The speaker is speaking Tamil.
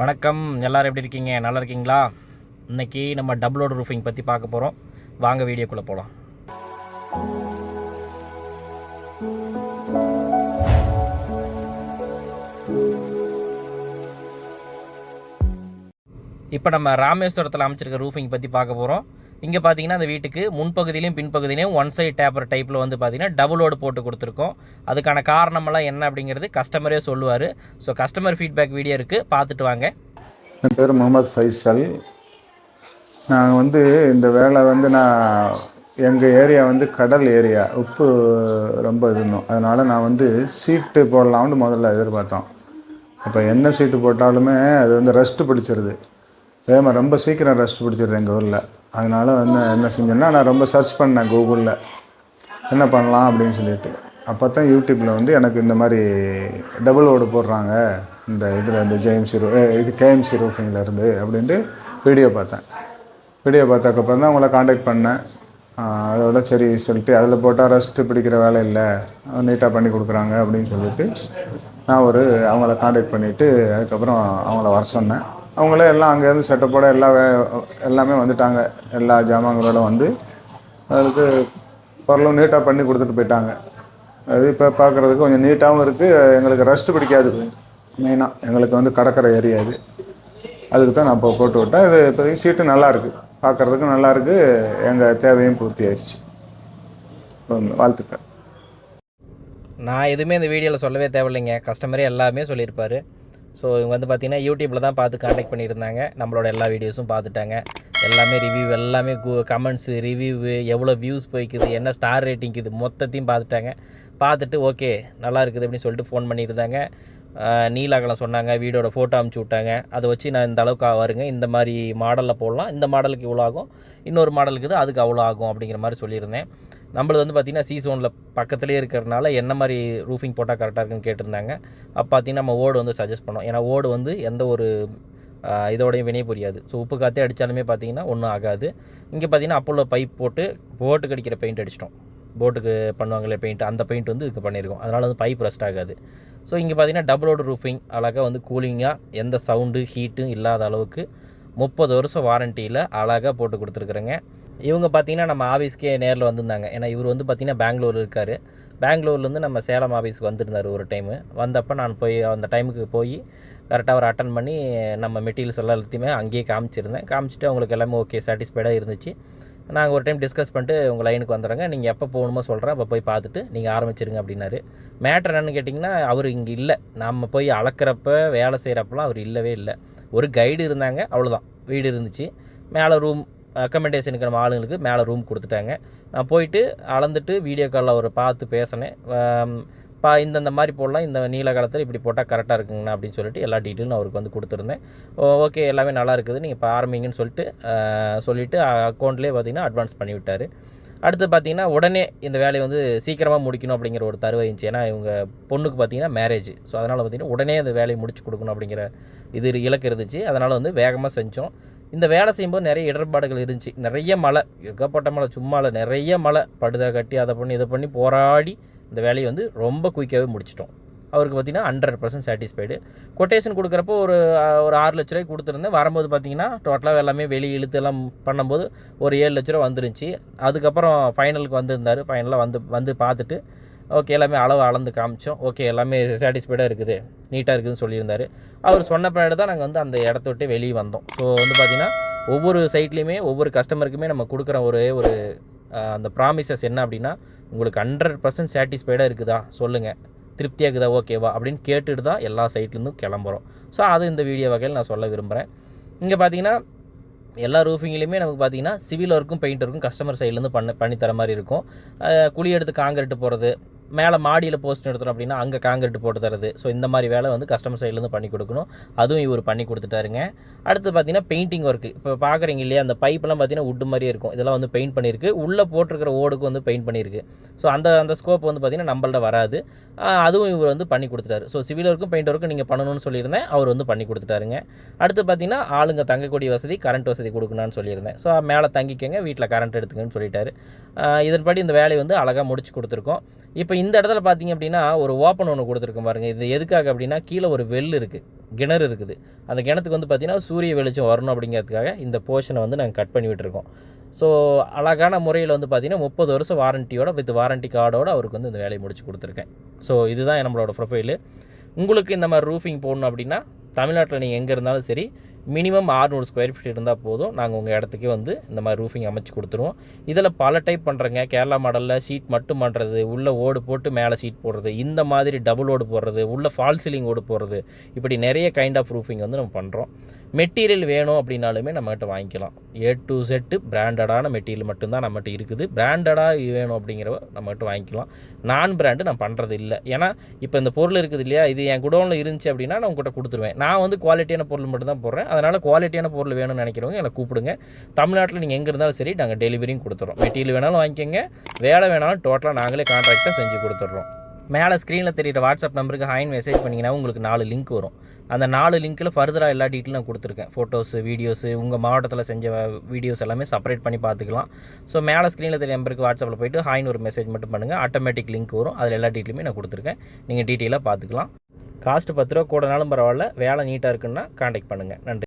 வணக்கம். எல்லோரும் எப்படி இருக்கீங்க? நல்லா இருக்கீங்களா? இன்னைக்கு நம்ம டபுளோட ரூஃபிங் பற்றி பார்க்க போகிறோம் வாங்க வீடியோக்குள்ளே போகலாம் இப்போ நம்ம ராமேஸ்வரத்தில் அமைச்சிருக்க ரூஃபிங் பற்றி பார்க்க போகிறோம் இங்கே பார்த்தீங்கன்னா அந்த வீட்டுக்கு முன்பகுதியிலையும் பின்பகுதியிலையும் ஒன் சைட் டேப்பர் டைப்பில் வந்து பார்த்தீங்கன்னா டபுளோடு போட்டு கொடுத்துருக்கோம். அதுக்கான காரணமெல்லாம் என்ன அப்படிங்கிறது கஸ்டமரே சொல்லுவார். ஸோ கஸ்டமர் ஃபீட்பேக் வீடியோ இருக்குது பார்த்துட்டு வாங்க. என் பேர் முகமது ஃபைசல். நான் வந்து இந்த வேலை வந்து நான் எங்கள் ஏரியா வந்து கடல் ஏரியா. உப்பு ரொம்ப இருந்தோம். அதனால் நான் வந்து சீட்டு போடலாம்னு முதல்ல எதிர்பார்த்தோம். அப்போ என்ன சீட்டு போட்டாலுமே அது வந்து ரெஸ்ட்டு பிடிச்சிருது. வேகமாக ரொம்ப சீக்கிரம் ரெஸ்ட் பிடிச்சிருது எங்கள் ஊரில். அதனால் வந்து என்ன செஞ்சேன்னா நான் ரொம்ப சர்ச் பண்ணேன் கூகுளில் என்ன பண்ணலாம் அப்படின்னு சொல்லிட்டு. அப்போ தான் யூடியூப்பில் வந்து எனக்கு இந்த மாதிரி டபுள் ஓடு போடுறாங்க. இந்த இதில் இந்த ஜேஎம்சி ரூ இது கேஎம்சி ரூஃபிங்கில் இருந்து அப்படின்ட்டு வீடியோ பார்த்தேன். வீடியோ பார்த்ததுக்கப்புறம் தான் உங்களை காண்டாக்ட் பண்ணேன். அதோட சரி சொல்லிட்டு அதில் போட்டால் ரெஸ்ட்டு பிடிக்கிற வேலை இல்லை. நீட்டாக பண்ணி கொடுக்குறாங்க அப்படின்னு சொல்லிட்டு நான் ஒரு அவங்கள காண்டாக்ட் பண்ணிவிட்டு அதுக்கப்புறம் அவங்கள வர சொன்னேன். அவங்களே எல்லாம் அங்கேருந்து செட்டப்போட எல்லா வே எல்லாமே வந்துட்டாங்க. எல்லா ஜாமான்களோட வந்து அதுக்கு பொருளும் நீட்டாக பண்ணி கொடுத்துட்டு போயிட்டாங்க. அது இப்போ பார்க்குறதுக்கு கொஞ்சம் நீட்டாகவும் இருக்குது எங்களுக்கு ரெஸ்ட் பிடிக்காது. மெயினாக எங்களுக்கு வந்து கடற்கரை ஏரியா இது. அதுக்கு தான் நான் இப்போ போட்டு விட்டேன். இது இப்போதைக்கு சீட்டு நல்லாயிருக்கு இருக்குது பார்க்குறதுக்கும் எங்கள் தேவையும் பூர்த்தி ஆயிடுச்சு. வாழ்த்துக்கள். நான் எதுவுமே இந்த வீடியோவில் சொல்லவே தேவையில்லைங்க. கஸ்டமரே எல்லாமே சொல்லியிருப்பாரு. ஸோ இவங்க வந்து பார்த்தீங்கன்னா யூடியூப்பில் தான் பார்த்து காண்டாக்ட் பண்ணியிருந்தாங்க. நம்மளோட எல்லா வீடியோஸும் பார்த்துட்டாங்க. எல்லாமே ரிவ்யூ எல்லாமே கமெண்ட்ஸு ரிவ்யூவு எவ்வளோ வியூஸ் போய்க்குது என்ன ஸ்டார் ரேட்டிங் இது மொத்தத்தையும் பார்த்துட்டாங்க. பார்த்துட்டு ஓகே நல்லா இருக்குது அப்படின்னு சொல்லிட்டு ஃபோன் பண்ணியிருந்தாங்க. நீலாகலம் சொன்னாங்க வீடியோட ஃபோட்டோ அமுச்சு விட்டாங்க. அதை வச்சு நான் இந்த அளவுக்கு வருங்க இந்த மாதிரி மாடலில் போடலாம். இந்த மாடலுக்கு இவ்வளோ ஆகும். இன்னொரு மாடலுக்கு இது அதுக்கு அவ்வளோ ஆகும் அப்படிங்கிற மாதிரி சொல்லியிருந்தேன். நம்மளது வந்து பார்த்திங்கன்னா சி பக்கத்துலேயே இருக்கிறனால என்ன மாதிரி ரூஃபிங் போட்டால் கரெக்டாக இருக்குன்னு கேட்டிருந்தாங்க. அப்போ பார்த்தீங்கன்னா நம்ம ஓடு வந்து சஜஸ்ட் பண்ணோம். ஏன்னா ஓடு வந்து எந்த ஒரு இதோடையும் வினை புரியாது. ஸோ உப்பு காற்றே அடித்தாலுமே பார்த்தீங்கன்னா ஒன்றும் ஆகாது. இங்கே பார்த்தீங்கன்னா அப்போல பைப் போட்டு போட்டுக்கு அடிக்கிற பெயிண்ட் அடிச்சிட்டோம். போட்டுக்கு பண்ணுவாங்களே பெயிண்ட் அந்த பெயிண்ட் வந்து இதுக்கு பண்ணியிருக்கோம் அதனால் வந்து பைப் ரெஸ்ட் ஆகாது. ஸோ இங்கே பார்த்தீங்கன்னா டபுளோட ரூஃபிங் அழகாக வந்து கூலிங்காக எந்த சவுண்டு ஹீட்டும் இல்லாத அளவுக்கு முப்பது வருஷம் வாரண்டியில் அழகாக போட்டு கொடுத்துருக்குறேங்க. இவங்க பார்த்தீங்கன்னா நம்ம ஆஃபீஸ்க்கே நேரில் வந்திருந்தாங்க. ஏன்னா இவர் வந்து பார்த்திங்கன்னா பெங்களூர் இருக்கார். பெங்களூர்லேருந்து நம்ம சேலம் ஆஃபீஸ்க்கு வந்திருந்தார் ஒரு டைமு வந்தப்போ நான் போய் அந்த டைமுக்கு போய் கரெக்டாக அவர் அட்டன் பண்ணி நம்ம மெட்டீரியல்ஸ் எல்லாம் எல்லாத்தையுமே அங்கேயே காமிச்சிருந்தேன். காமிச்சிட்டு அவங்களுக்கு எல்லாமே ஓகே சாட்டிஸ்ஃபைடாக இருந்துச்சு. நாங்கள் ஒரு டைம் டிஸ்கஸ் பண்ணிட்டு உங்கள் லைனுக்கு வந்துடுறேங்க நீங்கள் எப்போ போகணுமோ சொல்கிறேன் அப்போ போய் பார்த்துட்டு நீங்கள் ஆரம்பிச்சிருங்க அப்படின்னாரு. மேட்ரு என்னன்னு கேட்டிங்கன்னா அவர் இங்கே இல்லை. நம்ம போய் அளக்கிறப்ப வேலை செய்கிறப்பெல்லாம் அவர் இல்லவே இல்லை. ஒரு கைடு இருந்தாங்க அவ்வளோதான் வீடு இருந்துச்சு. மேலே ரூம் அக்கமெண்டேஷனுக்கு நம்ம ஆளுங்களுக்கு மேலே ரூம் கொடுத்துட்டாங்க. நான் போயிட்டு அளந்துட்டு வீடியோ காலில் அவர் பார்த்து பேசினேன். பா இந்தந்த மாதிரி போடலாம் இந்த நீல காலத்தில் இப்படி போட்டால் கரெக்டாக இருக்குங்கண்ணா அப்படின்னு சொல்லிட்டு எல்லா டீட்டெயிலும் அவருக்கு வந்து கொடுத்துருந்தேன். ஓகே எல்லாமே நல்லா இருக்குது நீங்கள் இப்போ ஆரம்பிங்கன்னு சொல்லிட்டு சொல்லிவிட்டு அக்கௌண்ட்லேயே பார்த்தீங்கன்னா அட்வான்ஸ் பண்ணி விட்டார் அடுத்து பார்த்தீங்கன்னா உடனே இந்த வேலையை வந்து சீக்கிரமாக முடிக்கணும் அப்படிங்கிற ஒரு தருவை இருந்துச்சு. ஏன்னா இவங்க பொண்ணுக்கு பார்த்தீங்கன்னா மேரேஜ் ஸோ அதனால் பார்த்தீங்கன்னா உடனே அந்த வேலையை முடிச்சு கொடுக்கணும் அப்படிங்கிற இது இலக்கு இருந்துச்சு. அதனால் வந்து வேகமாக செஞ்சோம். இந்த வேலை செய்யும்போது நிறைய இடர்பாடுகள் இருந்துச்சு. நிறைய மழை ஏகப்பட்ட மழை சும்மா இல்லை நிறைய மழை. படுதா கட்டி அதை பண்ணி இதை பண்ணி போராடி இந்த வேலையை வந்து ரொம்ப குயிக்காகவே முடிச்சிட்டோம். அவருக்கு பார்த்தீங்கன்னா ஹண்ட்ரட் பர்சன்ட் சாட்டிஸ்ஃபைடு கொட்டேஷன் கொடுக்குறப்போ ஒரு ஒரு ஆறு லட்ச ரூபாய்க்கு கொடுத்துருந்தேன். வரும்போது பார்த்தீங்கன்னா டோட்டலாக எல்லாமே வெளியே இழுத்து எல்லாம் பண்ணும்போது ஒரு ஏழு லட்ச ரூபா வந்துருந்துச்சு. அதுக்கப்புறம் ஃபைனலுக்கு வந்திருந்தார். ஃபைனலாக வந்து வந்து பார்த்துட்டு ஓகே எல்லாமே அளவு அளந்து காமிச்சோம். ஓகே எல்லாமே சாட்டிஸ்ஃபைடாக இருக்குது. நீட்டாக இருக்குதுன்னு சொல்லியிருந்தார். அவர் சொன்ன பின்னாடி தான் நாங்கள் வந்து அந்த இடத்த விட்டு வெளியே வந்தோம். ஸோ வந்து பார்த்திங்கன்னா ஒவ்வொரு சைட்லேயுமே ஒவ்வொரு கஸ்டமருக்குமே நம்ம கொடுக்குற ஒரே ஒரு அந்த ப்ராமிசஸ் என்ன அப்படின்னா உங்களுக்கு ஹண்ட்ரட் பர்சன்ட் சாட்டிஸ்ஃபைடாக இருக்குதா? சொல்லுங்கள் திருப்தியாக இருக்குதா ஓகேவா? அப்படின்னு கேட்டுட்டு தான் எல்லா சைட்லேருந்தும் கிளம்புறோம். ஸோ அது இந்த வீடியோ வகையில் நான் சொல்ல விரும்புகிறேன் இங்கே பார்த்தீங்கன்னா எல்லா ரூஃபிங்லேயுமே நமக்கு பார்த்தீங்கன்னா சிவில் ஒர்க்கும் பெயிண்ட் ஒர்க்கும் கஸ்டமர் சைட்லேருந்து பண்ண பண்ணி தர மாதிரி இருக்கும். குழி எடுத்து காங்கிரட்டு போகிறது மேலே மாடியில் போஸ்ட் எடுத்துகிறோம் அப்படின்னா அங்கே காங்கிரீட் போட்டு தரது. ஸோ இந்த மாதிரி வேலை வந்து கஸ்டமர் சைட்லேருந்து பண்ணி கொடுக்கணும். அதுவும் இவர் பண்ணி கொடுத்துட்டாருங்க. அடுத்து பார்த்தீங்கன்னா பெயிண்டிங் ஒர்க்கு இப்போ பார்க்குறீங்க இல்லையா அந்த பைப்லாம் பார்த்தீங்கன்னா wood மாதிரியே இருக்கும். இதெல்லாம் வந்து பெயிண்ட் பண்ணியிருக்கு. உள்ளே போட்டிருக்கிற ஓடுக்கு வந்து பெயிண்ட் பண்ணியிருக்கு. ஸோ அந்த அந்த ஸ்கோப் வந்து பார்த்தீங்கன்னா நம்மள்ட்ட வராது. அதுவும் இவர் வந்து பண்ணி கொடுத்துட்டாரு. ஸோ சிவில் ஒர்க்கும் பெயிண்ட் ஒர்க்கும் நீங்கள் பண்ணணும்னு சொல்லியிருந்தேன். அவர் வந்து பண்ணி கொடுத்துட்டாருங்க. அடுத்து பார்த்தீங்கன்னா ஆளுங்க தங்கக்கூடிய வசதி கரண்ட் வசதி கொடுக்கணும்னு சொல்லியிருந்தேன். ஸோ மேலே தங்கிக்கங்க வீட்டில் கரண்ட் எடுத்துக்கன்னு சொல்லிட்டாரு. இதன்படி இந்த வேலையை வந்து அழகாக முடிச்சு கொடுத்துருக்கோம். இப்போ இந்த இடத்துல பார்த்தீங்க அப்படின்னா ஒரு ஓப்பன் ஒன்று கொடுத்துருக்கோம் பாருங்கள் இது எதுக்காக அப்படின்னா கீழே ஒரு வெல் இருக்குது கிணறு இருக்குது. அந்த கிணத்துக்கு வந்து பார்த்திங்கன்னா சூரிய வெளிச்சம் வரணும் அப்படிங்கிறதுக்காக இந்த போர்ஷனை வந்து நாங்கள் கட் பண்ணி விட்டுருக்கோம். ஸோ அழகான முறையில் வந்து பார்த்திங்கன்னா முப்பது வருஷம் வாரண்டியோட வித் வாரண்டி கார்டோட அவருக்கு வந்து இந்த வேலையை முடிச்சு கொடுத்துருக்கேன். ஸோ இதுதான் நம்மளோட ப்ரொஃபைலு உங்களுக்கு இந்த மாதிரி ரூஃபிங் போடணும் அப்படின்னா தமிழ்நாட்டில் நீங்கள் எங்கே இருந்தாலும் சரி மினிமம் 600 ஸ்கொயர் ஃபீட் இருந்தால் போதும். நாங்கள் உங்கள் இடத்துக்கே வந்து இந்த மாதிரி ரூஃபிங் அமைச்சு கொடுத்துருவோம். இதில் பல டைப் பண்ணுறங்க கேரளா மாடலில் ஷீட் மட்டும் பண்ணுறது உள்ளே ஓடு போட்டு மேலே ஷீட் போடுறது இந்த மாதிரி டபுள் ஓடு போடுறது உள்ளே ஃபால் சீலிங் ஓடு போடுறது. இப்படி நிறைய கைண்ட் ஆஃப் ரூஃபிங் வந்து நம்ம பண்ணுறோம் மெட்டீரியல் வேணும் அப்படின்னாலுமே நம்மகிட்ட வாங்கிக்கலாம். ஏ டு செட்டு பிராண்டடான மெட்டீரியல் மட்டும்தான் நம்மகிட்ட இருக்குது. பிராண்டடாக வேணும் அப்படிங்கிறவ நம்மகிட்ட வாங்கிக்கலாம். நான் பிராண்டு நான் பண்ணுறது இல்லை ஏன்னா இப்போ இந்த பொருள் இருக்குது இல்லையா? இது என் குடோனில் இருந்துச்சு அப்படின்னா நான் உங்கள்கிட்ட கொடுத்துருவேன். நான் வந்து குவாலிட்டியான பொருள் மட்டும் தான் போடுறேன். அதனால் குவாலிட்டியான பொருள் வேணும்னு நினைக்கிறவங்க எனக்கு கூப்பிடுங்க. தமிழ்நாட்டில் நீங்கள் எங்கே இருந்தாலும் சரி நாங்கள் டெலிவரியும் கொடுத்துறோம். மெட்டீரியல் வேணாலும் வாங்கிக்கோங்க. வேலை வேணாலும் டோட்டலாக நாங்களே கான்ட்ராக்டாக செஞ்சு கொடுத்துட்றோம் மேலே ஸ்க்ரீனில் தெரியுற வாட்ஸ்அப் நம்பருக்கு ஹாயின் மெசேஜ் பண்ணிங்கன்னா உங்களுக்கு நாலு லிங்க் வரும். அந்த நாலு லிங்க்கில் ஃபர்தராக எல்லா டீட்டெயிலும் நான் கொடுத்துருக்கேன். ஃபோட்டோஸு வீடியோஸு உங்கள் மாவட்டத்தில் செஞ்ச வீடியோஸ் எல்லாமே செப்பரேட் பண்ணி பார்த்துக்கலாம். ஸோ மேலே ஸ்க்ரீனில் தெரிய நம்பருக்கு வாட்ஸ்அப்பில் போயிட்டு ஹாய்னு ஒரு மெசேஜ் மட்டும் பண்ணுங்கள் ஆட்டோமேட்டிக் லிங்க் வரும். அதில் எல்லா டீட்டெயிலுமே நான் கொடுத்துருக்கேன். நீங்கள் டீட்டெயிலாக பார்த்துக்கலாம். காஸ்ட் பத்து ரூபா கூடனாலும் பரவாயில்ல. வேலை நீட்டாக இருக்குன்னா காண்டாக்ட் பண்ணுங்கள் நன்றி.